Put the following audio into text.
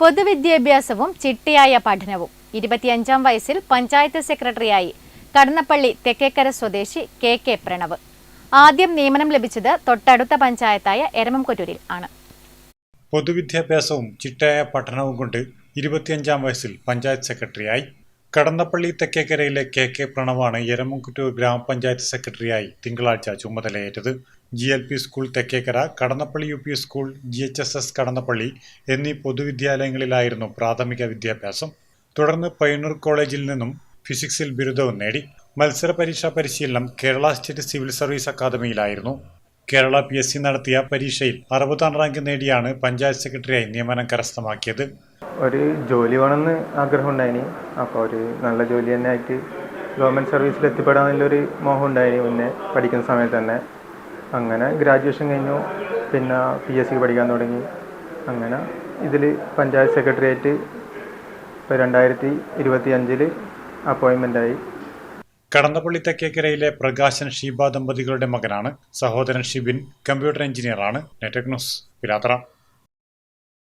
പൊതുവിദ്യാഭ്യാസവും ചിട്ടയായ പഠനവും. ഇരുപത്തിയഞ്ചാം വയസ്സിൽ പഞ്ചായത്ത് സെക്രട്ടറിയായി കടന്നപ്പള്ളി തെക്കേക്കര സ്വദേശി കെ കെ പ്രണവ്. ആദ്യം നിയമനം ലഭിച്ചത് തൊട്ടടുത്ത പഞ്ചായത്തായ എരമംകൊറ്റൂരിൽ ആണ്. പൊതുവിദ്യാഭ്യാസവും ചിട്ടയായ പഠനവും കൊണ്ട് ഇരുപത്തിയഞ്ചാം വയസ്സിൽ പഞ്ചായത്ത് സെക്രട്ടറിയായി കടന്നപ്പള്ളി തെക്കേക്കരയിലെ കെ കെ പ്രണവാണ് എരമംകുറ്റൂർ ഗ്രാമപഞ്ചായത്ത് സെക്രട്ടറിയായി തിങ്കളാഴ്ച ചുമതലയേറ്റത്. G L P school Thekkekkara Kadannappalli U P school G H S S Kadannappalli എന്നീ പൊതുവിദ്യാലയങ്ങളിലായിരുന്നു പ്രാഥമിക വിദ്യാഭ്യാസം. തുടർന്ന് പയ്യന്നൂർ കോളേജിൽ നിന്നും ഫിസിക്സിൽ ബിരുദവും നേടി. മത്സര പരീക്ഷാ പരിശീലനം കേരള സ്റ്റേറ്റ് സിവിൽ സർവീസ് അക്കാദമിയിലായിരുന്നു. കേരള പി എസ് സി നടത്തിയ പരീക്ഷയിൽ അറുപതാം റാങ്ക് നേടിയാണ് പഞ്ചായത്ത് സെക്രട്ടറിയായി നിയമനം കരസ്ഥമാക്കിയത്. ഒരു ജോലി വേണമെന്ന് ആഗ്രഹം ഉണ്ടായിന് അപ്പോൾ ഒരു നല്ല ജോലി തന്നെ ആയിട്ട് ഗവൺമെന്റ് സർവീസിൽ എത്തിപ്പെടാനുള്ളൊരു മോഹം ഉണ്ടായിന് മുന്നേ പഠിക്കുന്ന സമയത്ത് തന്നെ. അങ്ങനെ ഗ്രാജുവേഷൻ കഴിഞ്ഞു. പിന്നെ പി എസ് സി പഠിക്കാൻ തുടങ്ങി. അങ്ങനെ ഇതിൽ പഞ്ചായത്ത് സെക്രട്ടേറിയറ്റ് ഇപ്പോൾ രണ്ടായിരത്തി ഇരുപത്തി അഞ്ചിൽ അപ്പോയിൻമെന്റായി കടന്നപ്പള്ളി തെക്കേക്കരയിലെ പ്രകാശൻ ഷീബ ദമ്പതികളുടെ മകനാണ്. സഹോദരൻ ഷിബിൻ കമ്പ്യൂട്ടർ എഞ്ചിനീയറാണ് നെറ്റക് ന്യൂസ് പിലാത്തറ